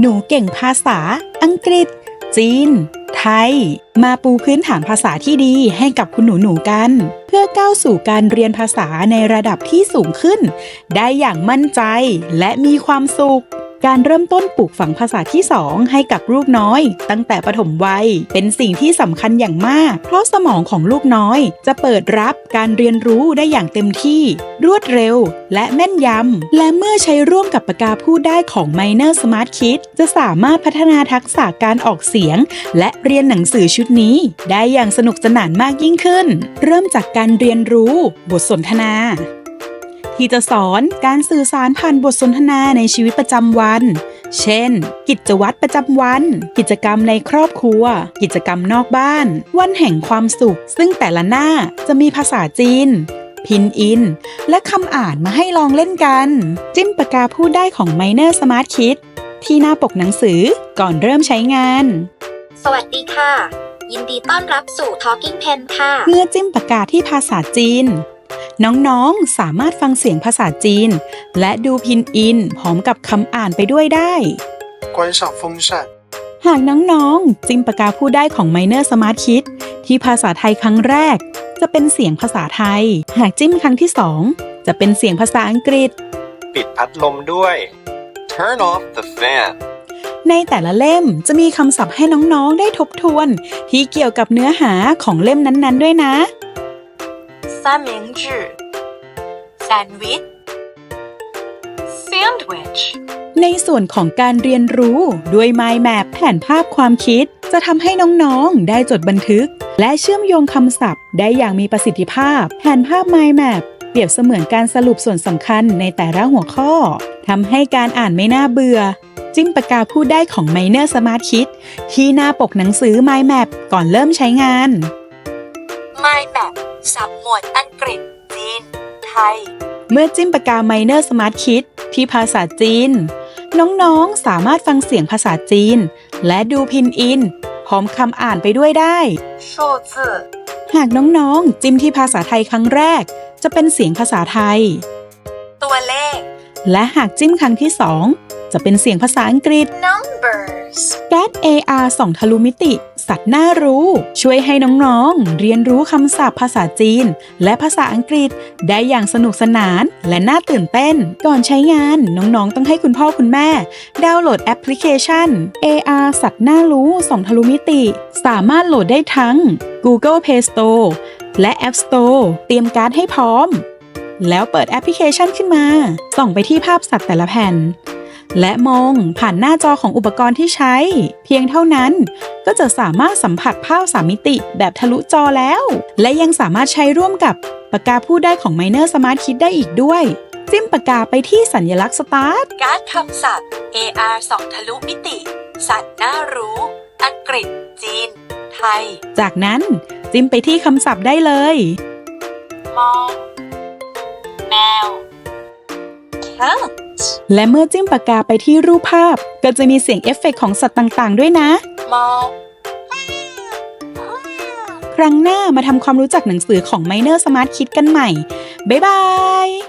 หนูเก่งภาษา อังกฤษ จีน ไทย มาปูพื้นฐานภาษาที่ดีให้กับคุณหนูหนูๆกัน เพื่อก้าวสู่การเรียนภาษาในระดับที่สูงขึ้น ได้อย่างมั่นใจและมีความสุข การเริ่มต้นปลูกฝังภาษาที่สองให้กับลูกน้อย ตั้งแต่ปฐมวัย เป็นสิ่งที่สำคัญอย่างมาก เพราะสมองของลูกน้อย จะเปิดรับการเรียนรู้ได้อย่างเต็มที่ รวดเร็ว และแม่นยำ และเมื่อใช้ร่วมกับปากกาพูดได้ของ Minor Smart Kit จะสามารถพัฒนาทักษะการออกเสียง และเรียนหนังสือชุดนี้ ได้อย่างสนุกสนานมากยิ่งขึ้น เริ่มจากการเรียนรู้ บทสนทนา ที่จะสอนการสื่อสารผ่านบทสนทนาในชีวิตประจำวัน เช่น กิจวัตรประจำวัน กิจกรรมในครอบครัว กิจกรรมนอกบ้าน วันแห่งความสุข ซึ่งแต่ละหน้าจะมีภาษาจีน พินอิน และคำอ่านมาให้ลองเล่นกัน จิ้มปากกาพูดได้ของ Minor Smart Kit ที่หน้าปกหนังสือก่อนเริ่มใช้งาน สวัสดีค่ะ ยินดีต้อนรับสู่ Talking Pen ค่ะ เมื่อจิ้มปากกาที่ภาษาจีน น้องๆ สามารถฟังเสียงภาษาจีน และดูพินอิน พร้อมกับคำอ่านไปด้วยได้ 关上风扇， หากน้องๆ จิ้มปากกาพูดได้ของ Minor Smart Kit ที่ภาษาไทยครั้งแรก จะเป็นเสียงภาษาไทย หากจิ้มครั้งที่สองจะเป็นเสียงภาษาอังกฤษ ปิดพัดลมด้วย Turn off the fan. ในแต่ละเล่มจะมีคำศัพท์ให้น้องๆ ได้ทบทวน ที่เกี่ยวกับเนื้อหาของเล่มนั้นๆ ด้วยนะ 三明治 Sandwich Sandwich ในส่วนของการเรียนรู้ด้วย Mind Map แผนภาพความคิด จะทำให้น้องๆ ได้จดบันทึก และเชื่อมโยงคำศัพท์ ได้อย่างมีประสิทธิภาพ แผนภาพ Mind Map เปรียบเสมือนการสรุปส่วนสำคัญในแต่ละหัวข้อทำให้การอ่านไม่น่าเบื่อ จิ้มปากกาพูดได้ของ Minor Smart Kit ที่หน้าปกหนังสือ Mind Map ก่อนเริ่มใช้งาน Mind Map สับหมวดอังกฤษ จีน ไทย เมื่อจิ้มปากกา Minor Smart Kit ที่ภาษาจีน น้องๆ สามารถฟังเสียงภาษาจีน และดูพินอิน พร้อมคำอ่านไปด้วยได้数字หากน้องๆ จิ้มที่ภาษาไทยครั้งแรก จะเป็นเสียงภาษาไทย ตัวเลข และหากจิ้มครั้งที่สองจะเป็นเสียงภาษาอังกฤษ numbers การ์ด AR ส่องทะลุมิติ สัตว์น่ารู้ ช่วยให้น้องๆ เรียนรู้คำศัพท์ภาษาจีน และภาษาอังกฤษได้อย่างสนุกสนานและน่าตื่นเต้น ก่อนใช้งานน้องๆ ต้องให้คุณพ่อคุณแม่ ดาวน์โหลดแอปพลิเคชัน AR สัตว์น่ารู้สองทะลุมิติ สามารถโหลดได้ทั้ง Google Play Store และ App Store เตรียมการ์ดให้พร้อม แล้วเปิดแอปพลิเคชันขึ้นมา ส่องไปที่ภาพสัตว์แต่ละแผ่น และมองผ่านหน้าจอของอุปกรณ์ที่ใช้ เพียงเท่านั้น ก็จะสามารถสัมผัสภาพสามมิติแบบทะลุจอแล้ว และยังสามารถใช้ร่วมกับปากกาพูดได้ของ Minor Smart Kit ได้อีกด้วย จิ้มปากกาไปที่สัญลักษณ์ Start การ์ดคำศัพท์ AR สองทะลุมิติ สัตว์น่ารู้ อังกฤษ จีน ไทย จากนั้นจิ้มไปที่คำศัพท์ได้เลยมองแมว cat และเมื่อจิ้มปากกาไปที่รูปภาพ ก็จะมีเสียงเอฟเฟกต์ของสัตว์ต่างๆ ด้วยนะ ครั้งหน้ามาทำความรู้จักหนังสือของ Minor Smart Kid กันใหม่ บ๊ายบาย